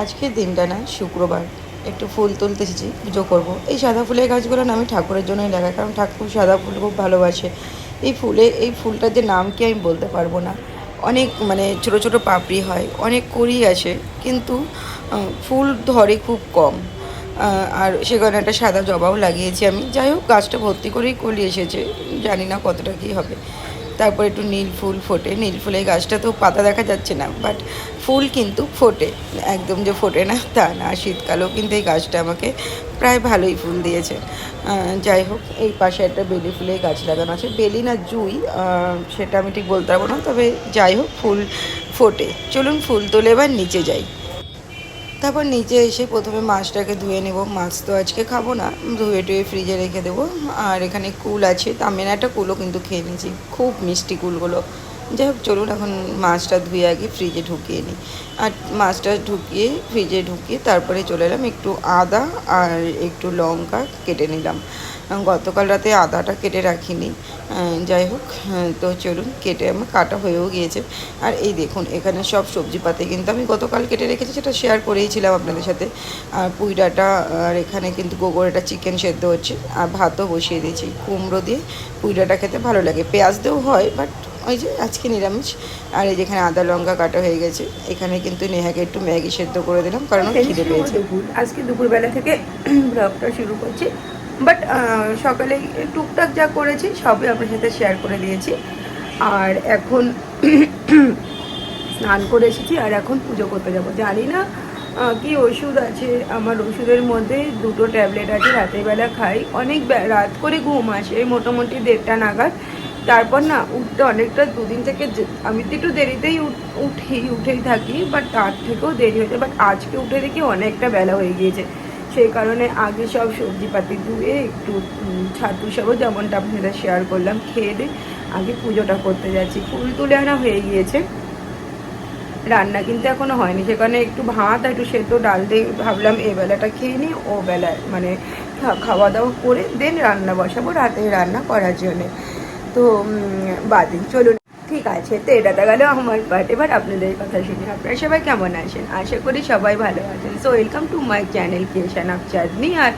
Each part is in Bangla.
আজকের দিনটা না, শুক্রবার। একটু ফুল তুলতে এসেছি, পুজো করব। এই সাদা ফুলের গাছগুলো না আমি ঠাকুরের জন্যই লাগাই, কারণ ঠাকুর সাদা ফুল খুব ভালোবাসে। এই ফুলে, এই ফুলটার যে নাম কি আমি বলতে পারব না। অনেক মানে ছোট ছোট পাপড়ি হয়, অনেক কড়ি আছে কিন্তু ফুল ধরে খুব কম। আর সেখানে একটা সাদা জবাও লাগিয়েছি আমি। যাই হোক, গাছটা ভর্তি করেই কলি এসেছে, জানি না কতটা কী হবে। তারপর একটু নীল ফুল ফোটে। নীল ফুলের গাছটা তো পাতা দেখা যাচ্ছে না বাট ফুল কিন্তু ফোটে। একদম যে ফোটে না, তা না। শীতকালেও কিন্তু এই গাছটা আমাকে প্রায় ভালোই ফুল দিয়েছে। যাই হোক, এই পাশে একটা বেলি ফুলের গাছ লাগানো আছে। বেলি না জুই সেটা আমি ঠিক বলতে পারব না, তবে যাই হোক, ফুল ফোটে। চলুন ফুল তোলে এবার নিচে যাই। তারপর নিচে এসে প্রথমে মাছটাকে ধুয়ে নেব। মাছ তো আজকে খাব না, ধুয়ে টুয়ে ফ্রিজে রেখে দেবো। আর এখানে কুল আছে একটা কুলও কিন্তু খেয়ে নিয়েছি, খুব মিষ্টি কুলগুলো। যাই হোক, চলুন এখন মাছটা ধুয়ে আগে ফ্রিজে ঢুকিয়ে নিই। আর মাছটা ঢুকিয়ে, ফ্রিজে ঢুকিয়ে তারপরে চলে এলাম, একটু আদা আর একটু লঙ্কা কেটে নিলাম। গতকাল রাতে আদাটা কেটে রাখিনি। যাই হোক তো চলুন, কেটে আমার কাটা হয়েও গিয়েছে। আর এই দেখুন, এখানে সব সবজিপাতি কিন্তু আমি গতকাল কেটে রেখেছি, সেটা শেয়ার করেইছিলাম আপনাদের সাথে। আর পুঁই ডাঁটা, আর এখানে কিন্তু গোবর এটা চিকেন সেদ্ধ হচ্ছে, আর ভাতও বসিয়ে দিয়েছি। কুমড়ো দিয়ে পুঁই ডাঁটা খেতে ভালো লাগে। পেঁয়াজ দিয়েও হয় বাট ওই যে আজকে নিরামিষ। আর এই যেখানে আদা, লঙ্কা কাটা হয়ে গেছে, এখানে কিন্তু নেহাকে একটু ম্যাগি সেদ্ধ করে দিলাম, কারণ খিদে পেয়েছে। আজকে দুপুরবেলা থেকে ব্লগটা শুরু করছি। বাট সকালে টুকটাক যা করেছি, সবই আপনার সাথে শেয়ার করে দিয়েছি। আর এখন স্নান করে এসেছি, আর এখন পুজো করতে যাব। জানি না কি ওষুধ আছে। আমার ওষুধের মধ্যে দুটো ট্যাবলেট আছে, রাতের বেলা খাই। অনেক রাত করে ঘুম আসে, মোটামুটি দেড়টা নাগাদ। তারপর না, উঠতে অনেকটা দুদিন থেকে আমি তো একটু দেরিতেই উঠি উঠেই থাকি বাট তার থেকেও দেরি হয়েছে। বাট আজকে উঠে দেখি অনেকটা বেলা হয়ে গিয়েছে। সেই কারণে আগে সব সবজিপাতি ধুয়ে একটু ছাতু সবও যেমনটা আপনাদের শেয়ার করলাম, খেয়ে দিয়ে আগে পুজোটা করতে যাচ্ছি। ফুল তুলে আনা হয়ে গিয়েছে। রান্না কিন্তু এখনও হয়নি। সেখানে একটু ভাত একটু সেদ্ধ ডাল দিয়ে ভাবলাম এ বেলাটা খেয়ে নিই, ও বেলায় মানে খাওয়া দাওয়া করে দেন রান্না বসাবো রাতে রান্না করার জন্যে। তো বাদিন চলুন ঠিক আছে, তো এটা তো গেল আমার পার্ট এবার আপনাদের কথা শুনি আপনারা সবাই কেমন আছেন? আশা করি সবাই ভালো আছেন। So welcome to my channel creation of Chandni R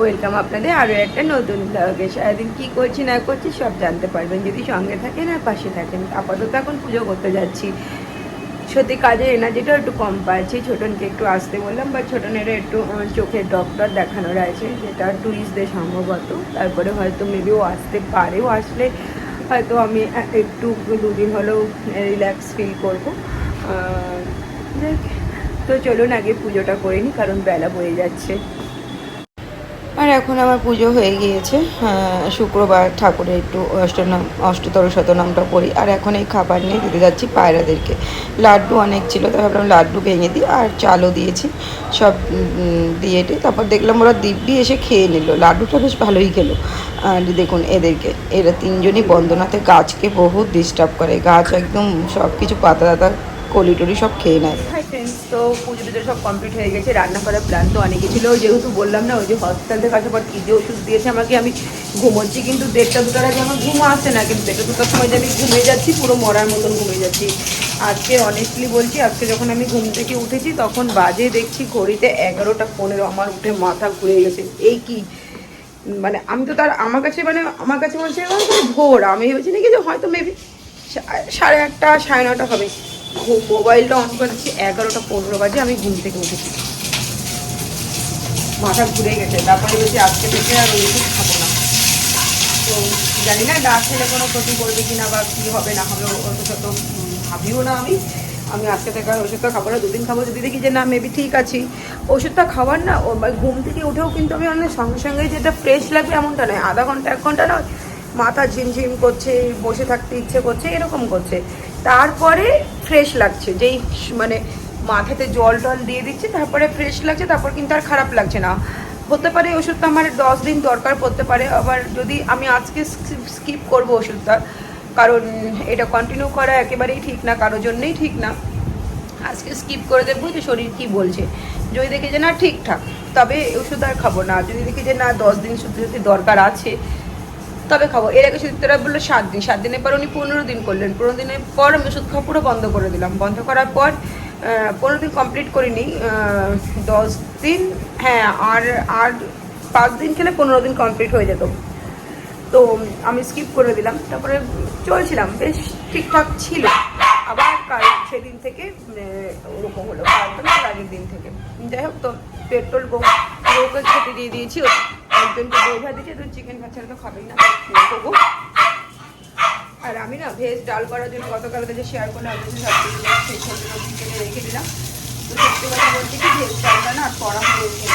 welcome আপনাদের আরও একটা নতুন ব্লগে সারাদিন কী করছি, না করছি, সব জানতে পারবেন। যদি সঙ্গে থাকেন আর পাশে থাকেন, আপাতত এখন পুজো করতে যাচ্ছি। সত্যি কাজের এনার্জিটা একটু কম পাচ্ছি। ছোটনকে একটু আসতে বললাম বা ছোটনেরও একটু চোখের ডক্টর দেখানোর আছে, যেটা টুরিস্টদের সম্ভবত। তারপরে হয়তো মেবি ও আসতে পারে। ও আসলে হয়তো আমি একটু দুদিন হলেও রিল্যাক্স ফিল করব। তো চলুন, আগে পুজোটা করে নিই কারণ বেলা বয়ে যাচ্ছে। আর এখন আমার পুজো হয়ে গিয়েছে। আহ, শুক্রবার ঠাকুরের একটু অষ্টনাম অষ্টতর শতনামটা পড়ি। আর এখন এই খাবার নিয়ে দিতে যাচ্ছি পায়রাদেরকে। লাড্ডু অনেক ছিল তাই ভাবলাম লাড্ডু ভেঙে দিই আর চালও দিয়েছি। সব দিয়ে। তারপর দেখলাম ওরা দিব্যি এসে খেয়ে নিল। লাড্ডুটা বেশ ভালোই খেলো। আর দেখুন এদেরকে এরা তিনজনই বন্দনাতে গাছকে বহুত ডিস্টার্ব করে। গাছ একদম সব কিছু পাতা টাতা কলি টলি সব খেয়ে নেয়। হাই ফ্রেন্ডস তো পুজো টুজো সব কমপ্লিট হয়ে গেছে, রান্না করার প্ল্যান তো অনেকে ছিল। যেহেতু বললাম না, ওই যে হসপিটাল থেকে আসার পর কী যে ওষুধ দিয়েছে আমাকে, আমি ঘুমোচ্ছি, কিন্তু দেড়টা দুটার আগে আমার ঘুম আসছে না, কিন্তু দেড়টা দুটার সময় যে আমি ঘুমিয়ে যাচ্ছি, পুরো মরার মতন ঘুমিয়ে যাচ্ছি। আজকে অনেস্টলি বলছি, আজকে যখন আমি ঘুম থেকে উঠেছি, তখন বাজে দেখছি ঘড়িতে এগারোটা পনেরো, আমার উঠে মাথা ঘুরে গেছে। এই কি? মানে আমি তো তার, আমার কাছে মানে আমার কাছে মনে হচ্ছে ভোর। আমি ভেবেছি নাকি যে হয়তো মেবি সাড়ে আটটা, সাড়ে নটা হবে। মোবাইলটা অন করেছি, এগারোটা পনেরো বাজে, আমি ঘুম থেকে উঠেছি। মাথা ঘুরে গেছে, তারপরে বলছি, আজকে থেকে আর ওই খাব না। তো জানি না ডাক খেলে কোনো ক্ষতি করবে কি না বা কী হবে, না হবে অত শত ভাবিও না আমি। আমি আজকে থেকে আর ওষুধটা খাব না, দুদিন খাব। যদি দেখি যে, না মেবি ঠিক আছি। ওষুধটা খাওয়ার না, ও ঘুম থেকে উঠেও কিন্তু আমি অনেক সঙ্গে সঙ্গে যেটা ফ্রেশ লাগবে এমনটা নয়, আধা ঘণ্টা, এক ঘণ্টা নয়। মাথা ঝিমঝিম করছে, বসে থাকতে ইচ্ছে করছে, এরকম করছে। তারপরে ফ্রেশ লাগছে। যেই মানে মাথাতে জল টল দিয়ে দিচ্ছে, তারপরে ফ্রেশ লাগছে, তারপর কিন্তু আর খারাপ লাগছে না। হতে পারে ওষুধটা আমার দশ দিন দরকার পড়তে পারে, আবার যদি আমি আজকে স্কিপ করব ওষুধটা, কারণ এটা কন্টিনিউ করা একেবারেই ঠিক না, কারোর জন্যই ঠিক না। আজকে স্কিপ করে দেখব যে শরীর কি বলছে। যদি দেখি যে না, ঠিকঠাক। তবে ওষুধ আর খাব না। যদি দেখি যে না, দশ দিন শুধু যদি দরকার আছে তবে খাব এর আগে সুচিত্রা বলল সাত দিন সাত দিনের পর উনি পনেরো দিন করলেন পনেরো দিনের পর আমি ওষুধ খাওয়া পুরো বন্ধ করে দিলাম বন্ধ করার পর পনেরো দিন কমপ্লিট করিনি দশ দিন হ্যাঁ আর আর পাঁচ দিন খেলে পনেরো দিন কমপ্লিট হয়ে যেত তো আমি স্কিপ করে দিলাম তারপরে চলছিলাম বেশ ঠিকঠাক ছিল আবার কাল সেদিন থেকে ওরকম হলো কালকে না, আগের দিন থেকে যাই হোক তো পেট্রোল গো গৌকে খেতে দিয়ে দিয়েছি একজনকে দই ভাত দিয়েছি, একজন চিকেন ভাত তো খাবেই না তো আর আমি না ভেজ ডাল করার জন্য গতকাল যে শেয়ার করলাম সেই রকম কেটে রেখে দিলাম। তো সত্যি কথা বলছি কি ভেজ ডালটা না আর করা হয়ে ওঠে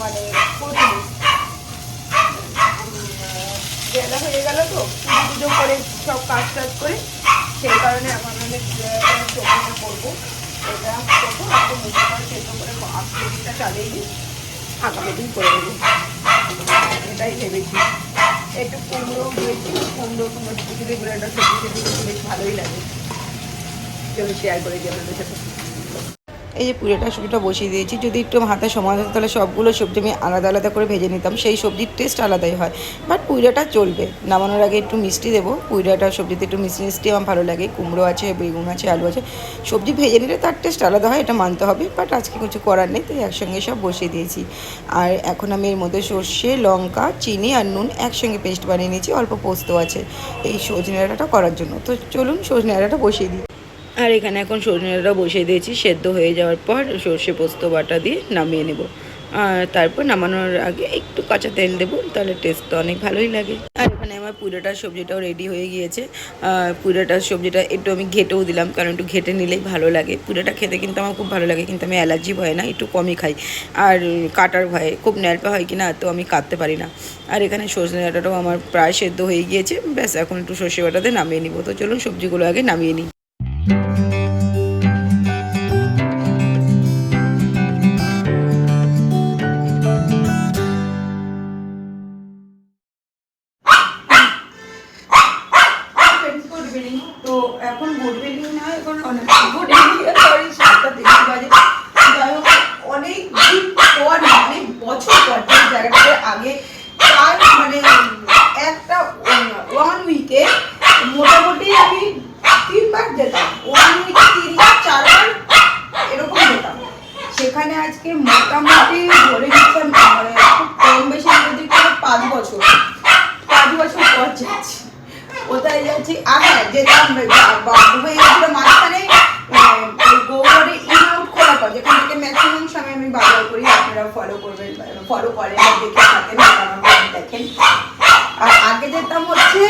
মানে কঠিন বেলা হয়ে গেল তো, পুজো পুজো করে, সব কাজ টাজ করে, সেই কারণে এখন আমি সবজিটা করব এটা করব একটু মুখে করে সেদ্ধ করে আজকে চালিয়ে দিই। আগামী দিন করে দেবো। এটাই ভেবেছি। একটু কুমড়ো হয়েছি কুমড়ো কুমড়ো কিছু একটা সবজি বেশ ভালোই লাগে। চলো শেয়ার করে দিই আপনাদের সাথে। এই যে পুরোটা সবজিটা বসিয়ে দিয়েছি, যদি একটু হাতে সময় হতো তাহলে সবগুলো সবজি আমি আলাদা আলাদা করে ভেজে নিতাম, সেই সবজির টেস্ট আলাদাই হয়। বাট পুইরাটা চলবে। নামানোর আগে একটু মিষ্টি দেবো পুইরাটা সবজিতে একটু মিষ্টি মিষ্টি আমার ভালো লাগে, কুমড়ো আছে, বেগুন আছে, আলু আছে, সবজি ভেজে নিলে তার টেস্ট আলাদা হয়, এটা মানতে হবে বাট আজকে কিছু করার নেই তাই একসঙ্গে সব বসিয়ে দিয়েছি। আর এখন আমি এর মধ্যে সর্ষে, লঙ্কা, চিনি আর নুন একসঙ্গে পেস্ট বানিয়ে নিয়েছি, অল্প পোস্ত আছে এই সজনে ডাঁটাটা করার জন্য। তো চলুন সজনে ডাঁটাটা বসিয়ে দিই। আর এখানে এখন সজনে ডাঁটা বসিয়ে দিয়েছি, সেদ্ধ হয়ে যাওয়ার পর সর্ষে পোস্ত বাটা দিয়ে নামিয়ে নেব। আর তারপর নামানোর আগে একটু কাঁচা তেল দেবো, তাহলে টেস্ট তো অনেক ভালোই লাগে। আর এখানে আমার পুরোটার সবজিটাও রেডি হয়ে গিয়েছে। আর পুরোটার সবজিটা একটু আমি ঘেটেও দিলাম, কারণ একটু ঘেটে নিলেই ভালো লাগে। পুরোটা খেতে কিন্তু আমার খুব ভালো লাগে, কিন্তু আমি অ্যালার্জি ভয় না, একটু কমই খাই। আর কাটার ভয়ে, খুব ন্যালপা হয় কি না তো আমি কাটতে পারি না। আর এখানে সজনে ডাঁটাটাও আমার প্রায় সেদ্ধ হয়ে গিয়েছে, ব্যাস এখন একটু সর্ষে বাটাতে নামিয়ে নিব। তো চলুন সবজিগুলো আগে নামিয়ে নিই। আপনারা ফলো করবেন ফলো করেন দেখে থাকেন বা আমার blog দেখেন আর আগে যেতাম হচ্ছে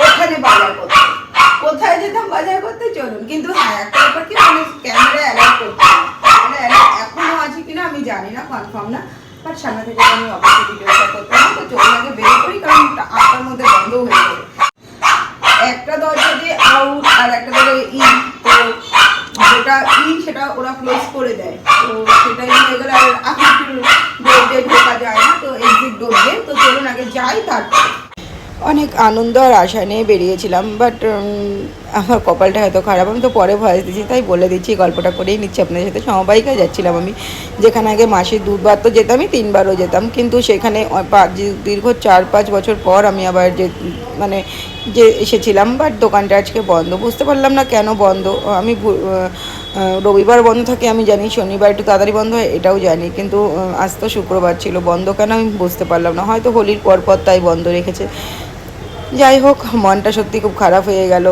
ওখানে বাজার করতে কোথায় যেতাম বাজার করতে চলুন কিন্তু হ্যাঁ একটা ব্যাপার কি মানে ক্যামেরা অ্যালাউ করতে ক্যামেরা অ্যালাউ এখনও আছে কিনা আমি জানি না কনফার্ম না বাট সামনে থেকে আমি অবশ্যই ভিডিওটা করতে হবে তো চলুন আগে বের করি কারণ আটটার মধ্যে বন্ধ হয়ে যাবে একটা দরজা দিয়ে আউট আর একটা দরজা ইন তো যেটা ইন সেটা ওরা ক্লোজ করে দেয় তো সেটাই হয়ে গেলে আর আপনি ডোর দিয়ে ঢোকা যায় না তো এক্সিট ডোর দিয়ে তো চলুন আগে যাই তারপর অনেক আনন্দ আর আশা নিয়ে বেরিয়েছিলাম বাট আমার কপালটা হয়তো খারাপ। আমি তো পরে ভয়েস দিচ্ছি, তাই বলে দিচ্ছি গল্পটা করেই নিচ্ছি। আপনাদের সাথে সমবাইকায় যাচ্ছিলাম আমি, যেখানে আগে মাসে দুবার তো যেতামই তিনবারও যেতাম। কিন্তু সেখানে দীর্ঘ চার, পাঁচ বছর পর আমি আবার যে মানে যে এসেছিলাম বাট দোকানটা আজকে বন্ধ। বুঝতে পারলাম না কেন বন্ধ। আমি রবিবার বন্ধ থাকে, আমি জানি শনিবার একটু তাড়াতাড়ি বন্ধ হয়, এটাও জানি। কিন্তু আজ তো শুক্রবার ছিল, বন্ধ কেন আমি বুঝতে পারলাম না। হয়তো হোলির পর পর তাই বন্ধ রেখেছে। যাই হোক মনটা সত্যি খুব খারাপ হয়ে গেল।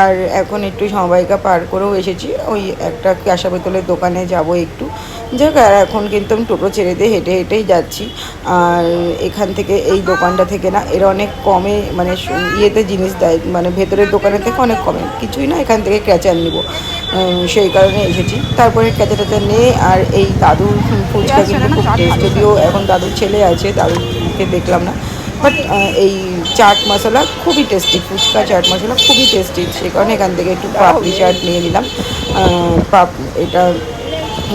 আর এখন একটু সমবায়িকা পার করেও এসেছি। ওই একটা ক্যাশা বোতলের দোকানে যাব একটু। যাই হোক, আর এখন কিন্তু আমি টোটো ছেড়ে দিয়ে হেঁটে হেঁটেই যাচ্ছি। আর এখান থেকে এই দোকানটা থেকে না এরা অনেক কমে মানে ইয়েতে জিনিস দেয়। মানে ভেতরের দোকানের থেকে অনেক কমে। কিছুই না এখান থেকে ক্যাচার নিব। সেই কারণে এসেছি। তারপরে ক্যাচা ট্যাচা নিয়ে আর এই দাদুর ফুচকা কিন্তু খুব টেস্ট যদিও এখন দাদুর ছেলে আছে দাদুকে দেখলাম না। বাট এই চাট মশলা, খুবই টেস্টি ফুচকা চাট মশলা খুবই টেস্টি সে কারণে এখান থেকে একটু পাপড়ি চাট নিয়ে নিলাম। পাপ, এটা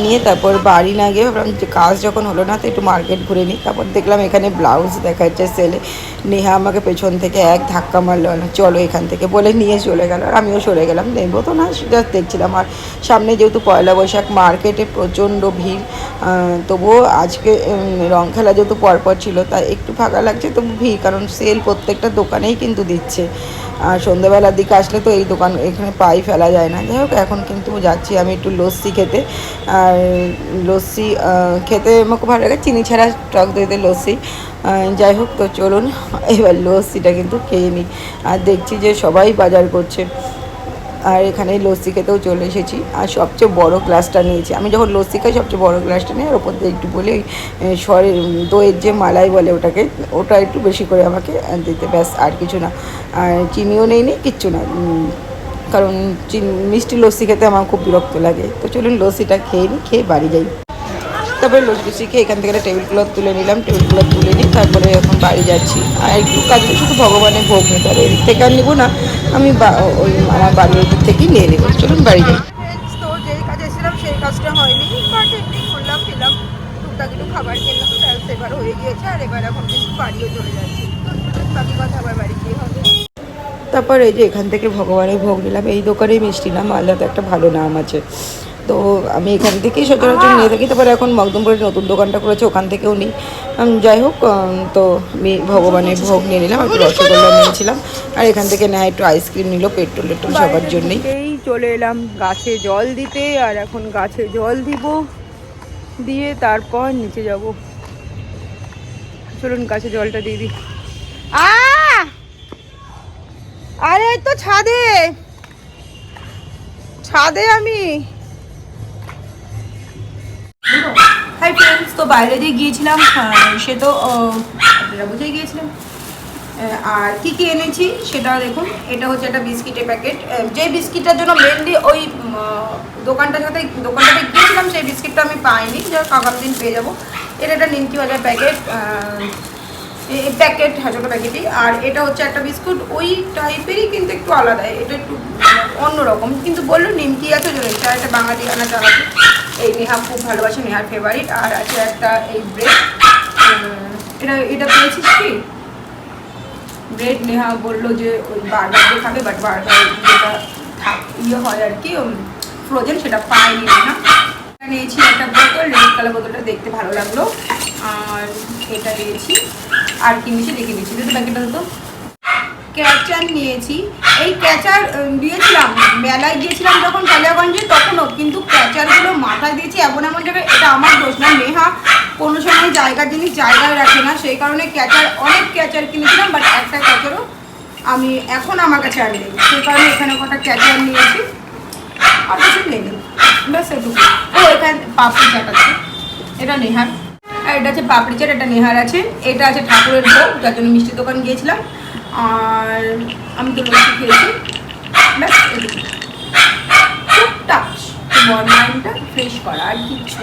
নিয়ে তারপর বাড়ি না গিয়ে ভাবলাম যে কাজ যখন হলো না, তো একটু মার্কেট ঘুরে নিই। তারপর দেখলাম এখানে ব্লাউজ দেখাচ্ছে সেলে নেহা আমাকে পেছন থেকে এক ধাক্কা মারলো না চলো এখান থেকে। বলে নিয়ে চলে গেল আর আমিও সরে গেলাম। নেব তো না, সেটা দেখছিলাম। আর সামনে যেহেতু পয়লা বৈশাখ মার্কেটে প্রচণ্ড ভিড় তবুও আজকে রং খেলা যেহেতু পরপর ছিল, তাই একটু ফাঁকা লাগছে, তবু ভিড়, কারণ সেল প্রত্যেকটা দোকানেই কিন্তু দিচ্ছে। আর সন্ধ্যাবেলার দিকে আসলে তো এই দোকান, এখানে পাই ফেলা যায় না। যাই হোক, এখন কিন্তু যাচ্ছি আমি একটু লস্যি খেতে। আর লস্যি খেতে খুব ভালো লাগে। চিনি ছাড়া টক দইতে লস্যি। যাই হোক, তো চলুন, এবার লস্যিটা কিন্তু খেয়ে নিই। আর দেখছি যে সবাই বাজার করছে। আর এখানে লস্যি খেতেও চলে এসেছি। আর সবচেয়ে বড় গ্লাসটা নিয়েছি। আমি যখন লস্যি খাই, সবচেয়ে বড় গ্লাসটা নিই। আর ওপর দিয়ে একটু বলে সরে দইয়ের যে মালাই বলে ওটাকে, ওটা একটু বেশি করে আমাকে দিতে। ব্যাস, আর কিছু না। আর চিনিও নেই নি, কিচ্ছু না। কারণ চিনি মিষ্টি লস্যি খেতে আমার খুব বিরক্ত লাগে। তো চলুন, লস্যিটা খেয়ে নিই, খেয়ে বাড়ি যাই। তারপরে খেয়ে এখান থেকে টেবিল ক্লথ তুলে নিলাম টেবিল ক্লথ তুলে নিই তারপরে এখন বাড়ি যাচ্ছি। আর একটু কাজ শুধু ভগবানের ভোগ নিতে হবে এদিক থেকে আর নিবো না আমি ওই আমার বাড়ির দিক থেকেই নিয়ে নেব। চলুন বাড়ি যাই। তো যেই কাজে এসেছিলাম সেই কাজটা হয়নি বাট এমনি টুকটাক একটু খাবার খেলাম ব্যাস এবার হয়ে গিয়েছে আর এবার এখন কিন্তু বাড়িও চলে যাচ্ছি। বাকি কথা আবার বাড়ি গিয়ে হবে। তারপর এই যে এখান থেকে ভগবানের ভোগ নিলাম এই দোকানেই মিষ্টি নাম আলাদা একটা ভালো নাম আছে। তো আমি এখান থেকেই সচরাচর নিয়ে থাকি। তারপরে এখন মকদমপুরের নতুন দোকানটা করেছে ওখান থেকেও নিই। যাই হোক তো আমি ভগবানের ভোগ নিয়ে নিলাম একটু রসগোল্লা নিয়েছিলাম আর এখান থেকে নেয় একটু আইসক্রিম নিল পেট্রোল টেট্রোল সবার জন্যই। এই চলে এলাম গাছে জল দিতে আর এখন গাছে জল দিব দিয়ে তারপর নিচে যাব। চলুন গাছে জলটা দিয়ে দিই। আ আরে তো ছাদে। ছাদে আমি। হাই ফ্রেন্ডস তো বাইরে দিয়ে গিয়েছিলাম সে তো আপনারা বুঝেই গিয়েছিলাম আর কী কী এনেছি সেটা দেখুন। এটা হচ্ছে একটা বিস্কিটের প্যাকেট। যে বিস্কিটটার জন্য মেনলি ওই দোকানটার সাথে, দোকানটাতে গিয়েছিলাম, সেই বিস্কিটটা আমি পাইনি। হোক, আগামী দিন পেয়ে যাব। এটা একটা নিমকি ভাজার প্যাকেট এই প্যাকেট হ্যাঁ ছোটো প্যাকেটই। আর এটা হচ্ছে একটা বিস্কুট, ওই টাইপেরই কিন্তু একটু আলাদা। এটা একটু মানে অন্যরকম। কিন্তু বলল নিমকি আছে জন্য এটা একটা বাঙালি আনা চালাতে এই নেহা খুব ভালোবাসে, নেহার ফেভারিট আর আছে একটা এই ব্রেড এটা এটা পেয়েছিস কি? ব্রেড নেহা বলল যে ওই বার্গার দিয়ে খাবে বাট বার্গার যেটা ইয়ে হয় আর কি ফ্রোজেন সেটা পাইনি না নিয়েছি একটা বোতল রেড কালার বোতলটা দেখতে ভালো লাগল। আর এটা নিয়েছি। আর কি দেখে নিয়েছি। দুটো প্যাকেটটা তো? ক্যাচার নিয়েছি। এই ক্যাচার দিয়েছিলাম, মেলায় গিয়েছিলাম যখন কালিয়াগঞ্জে, তখনও কিন্তু ক্যাচারগুলো মাথায় দিয়েছি এমন এমন জায়গায়। এটা আমার দোষ না, নেহা কোনো সময় জায়গার জিনিস জায়গায় রাখে না। সেই কারণে ক্যাচার, অনেক ক্যাচার কিনেছিলাম বাট একটা ক্যাচারও আমি এখন আমার কাছে আর নেই। সেই কারণে এখানে কটা ক্যাচার নিয়েছি। আর কিছু নেই। ব্যাস এটুকু ও, এখানে, পাপড়ি চাট আছে। এটা নেহার। আর এটা আছে পাপড়ি চাট, এটা নেহার আছে। এটা আছে ঠাকুরের ভোগ, যার জন্য মিষ্টি দোকান গিয়েছিলাম। আর আমি তো লস্যি খেয়েছি ব্যাস টুকটাক বর মাইন্ডটা ফ্রেশ করা আর কিচ্ছু